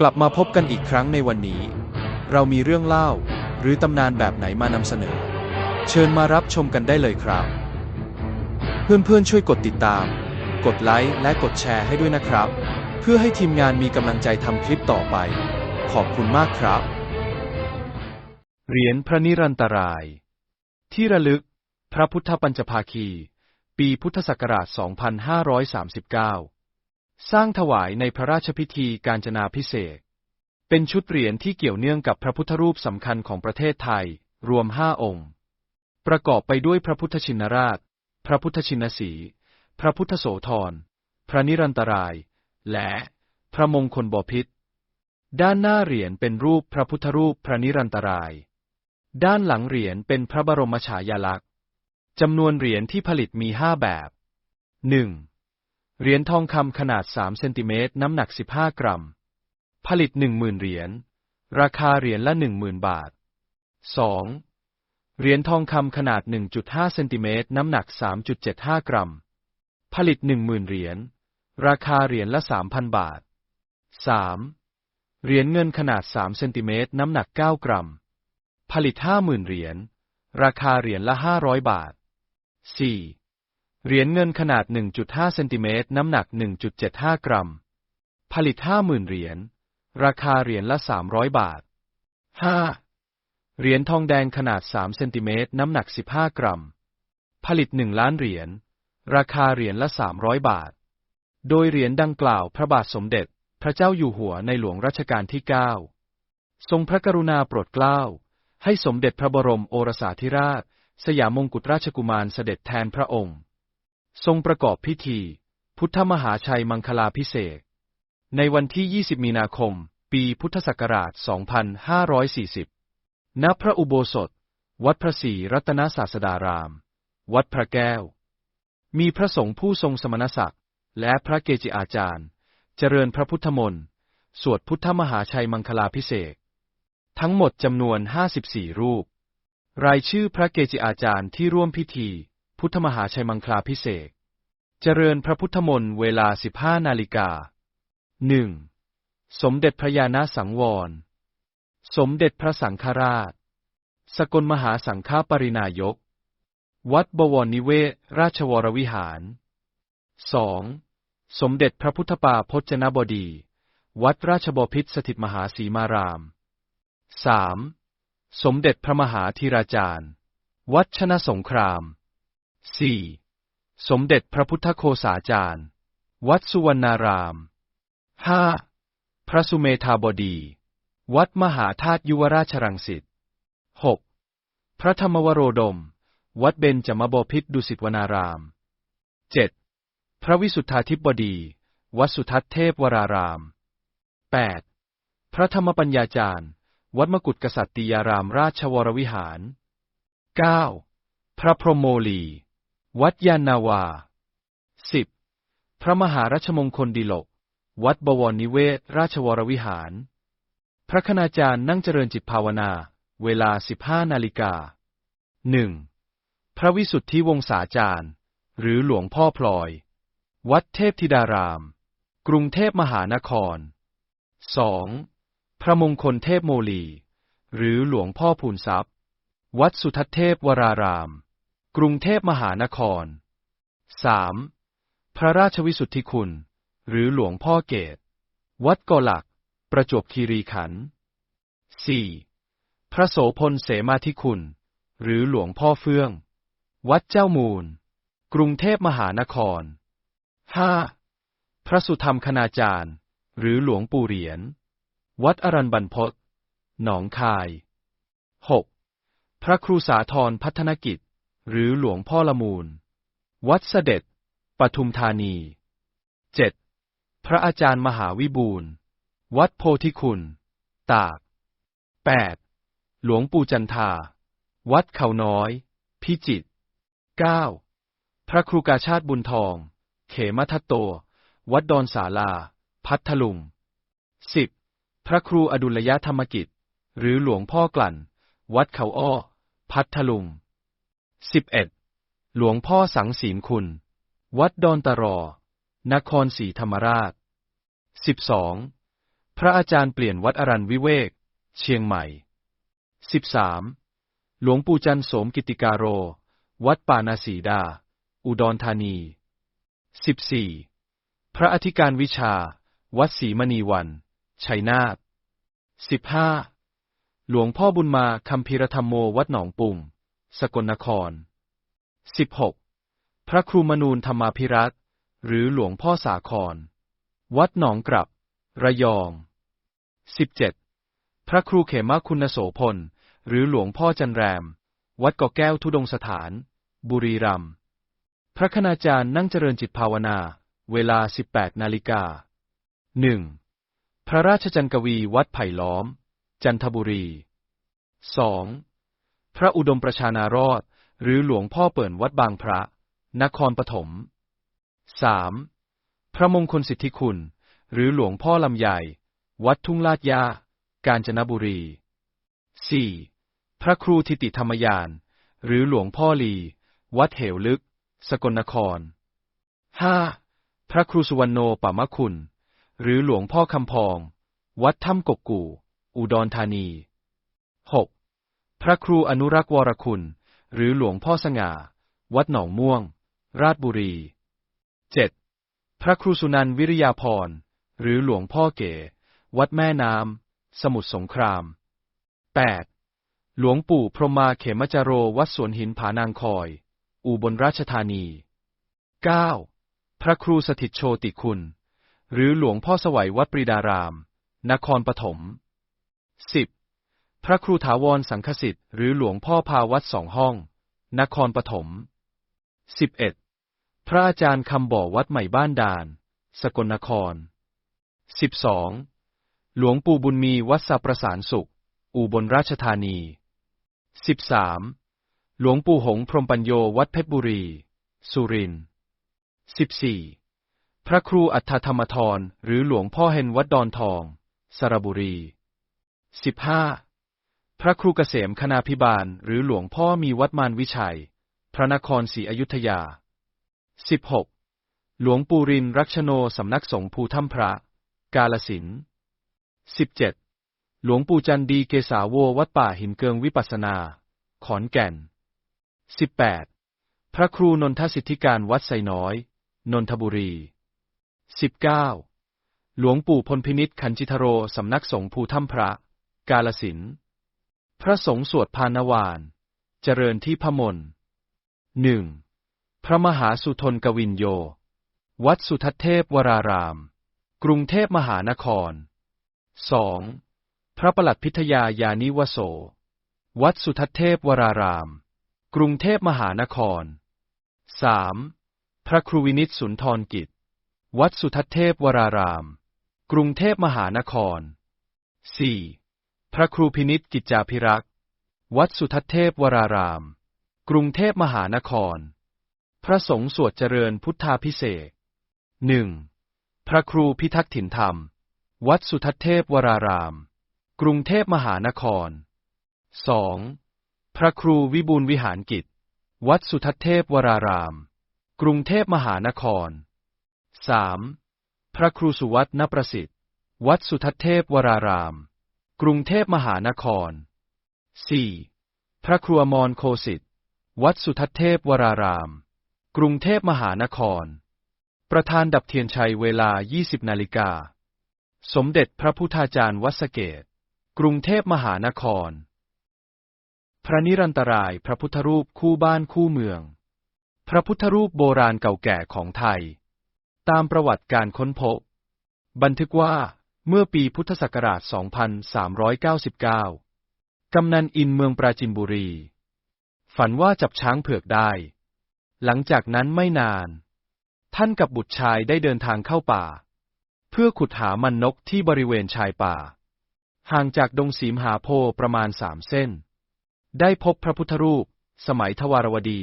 กลับมาพบกันอีกครั้งในวันนี้ เรามีเรื่องเล่า หรือตำนานแบบไหนมานำเสนอ เชิญมารับชมกันได้เลยครับ เพื่อนๆช่วยกดติดตาม กดไลค์และกดแชร์ให้ด้วยนะครับ เพื่อให้ทีมงานมีกำลังใจทำคลิปต่อไป ขอบคุณมากครับ เหรียญพระนิรันตราย ที่ระลึก พระพุทธปัญจภาคี ปีพุทธศักราช 2539 สร้างถวายในพระราชพิธีการจนาพิเศษ เป็นชุดเหรียญที่เกี่ยวเนื่องกับพระพุทธรูปสำคัญของประเทศไทย รวมห้าองค์ ประกอบไปด้วยพระพุทธชินราช พระพุทธชินสี พระพุทธโสธร พระนิรันตราย และพระมงคลบพิตรด้านหน้าเหรียญเป็นรูปพระพุทธรูปพระนิรันตราย ด้านหลังเหรียญเป็นพระบรมฉายาลักษณ์จำนวนเหรียญที่ผลิตมีห้าแบบ 1. เหรียญทองคำขนาด 3 เซนติเมตร น้ำหนัก 15 กรัม ผลิต 10,000 เหรียญ ราคาเหรียญละ 10,000 บาท 2. เหรียญทองคำขนาด 1.5 เซนติเมตร น้ำหนัก 3.75 กรัม ผลิต 10,000 เหรียญ ราคาเหรียญละ 3,000 บาท 3. เหรียญเงินขนาด 3 เซนติเมตร น้ำหนัก 9 กรัม ผลิต 50,000 เหรียญ ราคาเหรียญละ 500 บาท 4. เหรียญเงินขนาด 1.5 เซนติเมตร น้ำหนัก 1.75 กรัม ผลิต 50,000 เหรียญ ราคาเหรียญละ 300 บาท 5. เหรียญทองแดงขนาด 3 เซนติเมตร น้ำหนัก 15 กรัม ผลิต 1 ล้านเหรียญ ราคาเหรียญละ 300 บาท โดยเหรียญดังกล่าวพระบาทสมเด็จ พระเจ้าอยู่หัวในหลวงรัชกาลที่ 9 ทรงพระกรุณาโปรดเกล้า ให้สมเด็จพระบรมโอรสาธิราช สยามมงกุฎราชกุมารเสด็จแทนพระองค์ ทรงประกอบพิธี พุทธมหาชัยมังคลาพิเศษ ในวันที่ 20 มีนาคม ปีพุทธศักราช 2540 ณ พระอุโบสถ วัดพระศรีรัตนศาสดาราม วัดพระแก้ว มีพระสงฆ์ผู้ทรงสมณศักดิ์ และพระเกจิอาจารย์ เจริญพระพุทธมนต์ สวดพุทธมหาชัยมังคลาพิเศษ ทั้งหมดจำนวน 54 รูป รายชื่อพระเกจิอาจารย์ที่ร่วมพิธี พุทธมหาชัยมังคลาพิเศษเจริญพระพุทธมนต์เวลา 15 นาฬิกา 1. สมเด็จพระยาณสังวร สมเด็จพระสังฆราช สกลมหาสังฆปรินายก วัดบวรนิเวศราชวรวิหาร 2. สมเด็จพระพุทธปาพจนบดี วัดราชบพิตรสถิตมหาสีมาราม 3. สมเด็จพระมหาธีราจารย์ วัดชนะสงคราม 4. สมเด็จพระพุทธโคสาจารย์ วัดสุวรรณาราม 5. พระสุเมธาบดี วัดมหาธาตุยุวราชรังสิต 6. พระธรรมวโรดม วัดเบญจมบพิตรดุสิตวนาราม 7. พระวิสุทธาธิบดี วัดสุทัศเทพวราราม 8. พระธรรมปัญญาจารย์ วัดมกุฏกษัตริยารามราชวรวิหาร 9. พระพรหมโมลี วัดยานนาวา 10. พระมหารัชมงคลดิลก วัดบวรนิเวศ ราชวรวิหาร พระคณาจารย์นั่งเจริญจิตภาวนา เวลา 15 นาฬิกา 1. พระวิสุทธิวงศาจารย์ หรือหลวงพ่อพลอย วัดเทพธิดาราม กรุงเทพมหานคร 2. พระมงคลเทพโมลี หรือหลวงพ่อพูนทรัพย์ วัดสุทัศเทพวราราม กรุงเทพมหานคร 3. พระราชวิสุทธิคุณ หรือหลวงพ่อเกต วัดกอหลัก ประจวบคีรีขันธ์ 4. พระโสพลเสมาธิคุณ หรือหลวงพ่อเฟื่อง วัดเจ้ามูล กรุงเทพมหานคร 5. พระสุธรรมคณาจารย์ หรือหลวงปู่เหรียญ วัดอรันบันพศหนองคาย 6. พระครูสาธรพัฒนกิจ หรือหลวงพ่อละมูล วัดเสด็จ ปทุมธานี 7. พระอาจารย์มหาวิบูรณ์วัดโพธิคุณ ตาก 8. หลวงปู่จันทา วัดเขาน้อย พิจิตร 9. พระครูกาชาติบุญทอง เขมทัตโต วัดดอนสาลา พัทลุง 10. พระครูอดุลยธรรมกิจ หรือหลวงพ่อกลั่น วัดเขาอ้อ พัทลุง 11. หลวงพ่อสังศีลคุณ วัดดอนตะรอ นครศรีธรรมราช 12. พระอาจารย์เปลี่ยนวัดอรันวิเวก เชียงใหม่ 13. หลวงปู่จันโสมกิติการโร วัดป่านาสีดา อุดรธานี 14. พระอธิการวิชา วัดศรีมณีวัน ชัยนาท 15. หลวงพ่อบุญมาคำพีรธรรมโมวัดหนองปุ่ง สกลนคร 16. พระครูมนูนธรรมาภิรัตหรือหลวงพ่อสาคร วัดหนองกลับ ระยอง 17. พระครูเขมคุณโสพล หรือหลวงพ่อจันแรม วัดกาะแก้วทุดงสถาน บุรีรัมย์ พระคณาจารย์นั่งเจริญจิตภาวนา เวลา 18 นาฬิกา 1. พระราชจันกวีวัดไผ่ล้อม จันทบุรี 2. พระอุดมประชานารอด หรือหลวงพ่อเปิ่นวัดบางพระ นครปฐม 3. พระมงคลสิทธิคุณ หรือหลวงพ่อลำใหญ่ วัดทุ่งลาดยา กาญจนบุรี 4. พระครูทิติธรรมยาน หรือหลวงพ่อลี วัดเหวลึก สกลนคร 5. พระครูสุวรรณโนปามะคุณ หรือหลวงพ่อคำพอง วัดถ้ำกกกู่ อุดรธานี 6. พระครูอนุรักษ์วรคุณ หรือหลวงพ่อสง่า วัดหนองม่วง ราชบุรี 7. พระครูสุนันทวิริยาพร หรือหลวงพ่อเก๋ วัดแม่น้ำ สมุทรสงคราม 8. หลวงปู่พรหมาเขมจโรวัดสวนหินผานางคอย อุบลราชธานี 9. พระครูสถิตโชติคุณ หรือหลวงพ่อสวัยวัดปรีดาราม นครปฐม 10. พระครูถาวรสังคสิทธิ์หรือหลวงพ่อพาวัดสองห้อง นครปฐม 11. พระอาจารย์คำบ่อวัดใหม่บ้านด่าน สกลนคร 12. หลวงปู่บุญมีวัดสัประสานสุข อุบลราชธานี 13. หลวงปู่หงพรมปัญโยวัดเพชรบุรี สุรินทร์ 14. พระครูอัฏฐธรรมทรหรือหลวงพ่อเฮนวัดดอนทอง สระบุรี 15. พระครูเกษมคณาพิบาล หรือหลวงพ่อมีวัดมานวิชัย พระนครศรีอยุธยา 16. หลวงปู่รินรักชโนสำนักสงฆ์ภูถ้ำพระ กาลสิน 17. หลวงปู่จันดีเกษาโววัดป่าหินเกิงวิปัสนา ขอนแก่น 18. พระครูนนทสิทธิการวัดไซน้อย นนทบุรี 19. หลวงปู่พลพินิษขันจิทโรสำนักสงฆ์ภูถ้ำพระ กาลสิน พระสงฆ์สวดพานวาน เจริญที่พมลหนึ่งพระมหาสุทนกวินโย วัดสุทัศเทพวราราม กรุงเทพมหานคร 2. พระประหลัดพิทยายานิวโส วัดสุทัศเทพวราราม กรุงเทพมหานคร 3. พระครูวินิตสุนทรกิจ วัดสุทัศเทพวราราม กรุงเทพมหานคร 4. พระครูพินิษกิจจาภิรักษ์ วัดสุทัศเทพวราราม กรุงเทพมหานคร พระสงฆ์สวดเจริญพุทธาพิเศษหนึ่งพระครูพิทักษ์ถิ่นธรรม วัดสุทัศเทพวราราม กรุงเทพมหานคร 2. พระครูวิบูลวิหารกิจ วัดสุทัศเทพวราราม กรุงเทพมหานคร 3. พระครูสุวัตนประสิทธิ์ วัดสุทัศเทพวราราม กรุงเทพมหานคร 4. พระครูอมรโคสิทธิ์วัดสุทัศเทพวราราม กรุงเทพมหานคร ประธานดับเทียนชัยเวลา 20 นาฬิกา สมเด็จพระพุทธาจารย์วัสเกต กรุงเทพมหานคร พระนิรันตรายพระพุทธรูปคู่บ้านคู่เมือง พระพุทธรูปโบราณเก่าแก่ของไทย ตามประวัติการค้นพบ บันทึกว่า เมื่อปีพุทธศักราช 2399 กำนันอินเมืองปราจินบุรี ฝันว่าจับช้างเผือกได้ หลังจากนั้นไม่นาน ท่านกับบุตรชายได้เดินทางเข้าป่า เพื่อขุดหามันนกที่บริเวณชายป่า ห่างจากดงสีมหาโพประมาณสามเส้น ได้พบพระพุทธรูป สมัยทวารวดี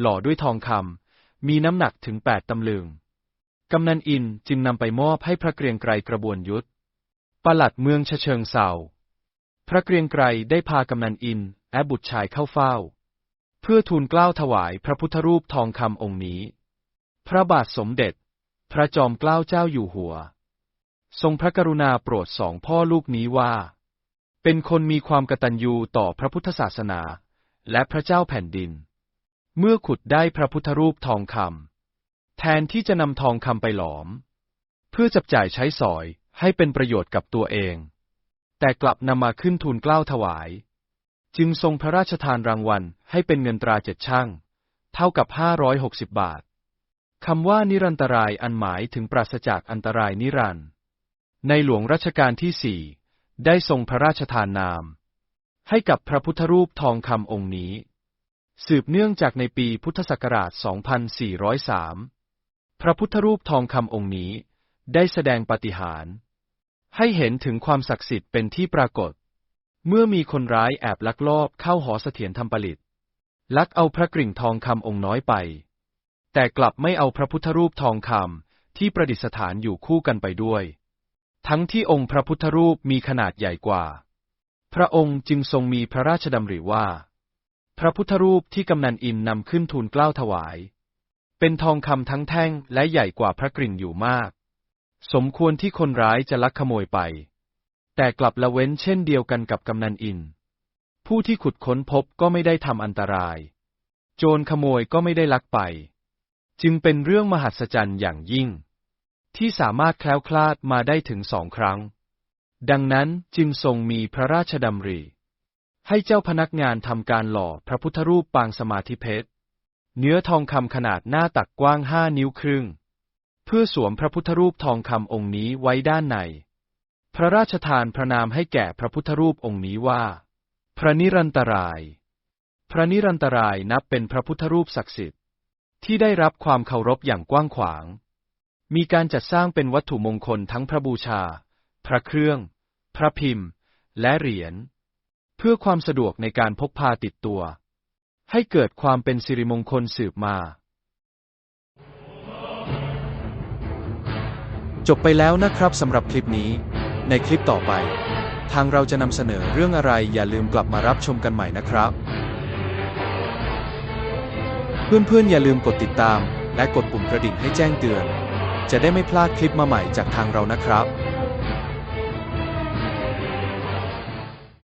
หล่อด้วยทองคำมีน้ำหนักถึงแปดตำลึง กำนันอินจึงนำไปมอบให้พระเกรียงไกรกระบวนยุทธปลัดเมืองชเชิงเซาพระเกรียงไกรได้พากำนันอินและบุตรชายเข้าเฝ้า เพื่อทูลเกล้าถวายพระพุทธรูปทองคำองค์นี้ พระบาทสมเด็จ พระจอมเกล้าเจ้าอยู่หัว ทรงพระกรุณาโปรดสองพ่อลูกนี้ว่า เป็นคนมีความกตัญญูต่อพระพุทธศาสนา และพระเจ้าแผ่นดิน เมื่อขุดได้พระพุทธรูปทองคำ แทนที่จะนำทองคำไปหลอม เพื่อจับจ่ายใช้สอยให้เป็นประโยชน์กับตัวเอง แต่กลับนำมาขึ้นทูลเกล้าถวาย จึงทรงพระราชทานรางวัลให้เป็นเงินตราเจ็ดช่าง เท่ากับห้าร้อยหกสิบบาทคำว่านิรันตรายอันหมายถึงปราศจากอันตรายนิรันดร์ในหลวงรัชกาลที่สี่ได้ทรงพระราชทานนาม ให้กับพระพุทธรูปทองคำองค์นี้ สืบเนื่องจากในปีพุทธศักราช 2403 พระพุทธรูปทองคำองค์นี้ได้แสดงปาฏิหาริย์ให้เห็นถึงความศักดิ์สิทธิ์เป็นที่ปรากฏ เมื่อมีคนร้ายแอบลักลอบเข้าหอเสถียรธรรมผลิต ลักเอาพระกริ่งทองคำองค์น้อยไป แต่กลับไม่เอาพระพุทธรูปทองคำที่ประดิษฐานอยู่คู่กันไปด้วย ทั้งที่องค์พระพุทธรูปมีขนาดใหญ่กว่า พระองค์จึงทรงมีพระราชดำริว่า พระพุทธรูปที่กำนันอินนำขึ้นทูลเกล้าถวาย เป็นทองคำทั้งแท่งและใหญ่กว่าพระกริ่งอยู่มาก สมควรที่คนร้ายจะลักขโมยไป แต่กลับละเว้นเช่นเดียวกันกับกำนันอิน ผู้ที่ขุดค้นพบก็ไม่ได้ทำอันตราย โจรขโมยก็ไม่ได้ลักไป จึงเป็นเรื่องมหัศจรรย์อย่างยิ่ง ที่สามารถแคล้วคลาดมาได้ถึงสองครั้ง ดังนั้นจึงทรงมีพระราชดำริให้เจ้าพนักงานทำการหล่อพระพุทธรูปปางสมาธิเพชร เนื้อทองคำขนาดหน้าตักกว้างห้านิ้วครึ่ง เพื่อสวมพระพุทธรูปทองคำองค์นี้ไว้ด้านใน พระราชทานพระนามให้แก่พระพุทธรูปองค์นี้ว่า พระนิรันตราย พระนิรันตรายนับเป็นพระพุทธรูปศักดิ์สิทธิ์ ที่ได้รับความเคารพอย่างกว้างขวาง มีการจัดสร้างเป็นวัตถุมงคลทั้งพระบูชา พระเครื่อง พระพิมพ์ และเหรียญ เพื่อความสะดวกในการพกพาติดตัว ให้เกิดความเป็นสิริมงคลสืบมา จบไปแล้วนะครับสำหรับคลิปนี้ ในคลิปต่อไป ทางเราจะนำเสนอเรื่องอะไรอย่าลืมกลับมารับชมกันใหม่นะครับ เพื่อนๆอย่าลืมกดติดตาม และกดปุ่มกระดิ่งให้แจ้งเตือน จะได้ไม่พลาดคลิปมาใหม่จากทางเรานะครับ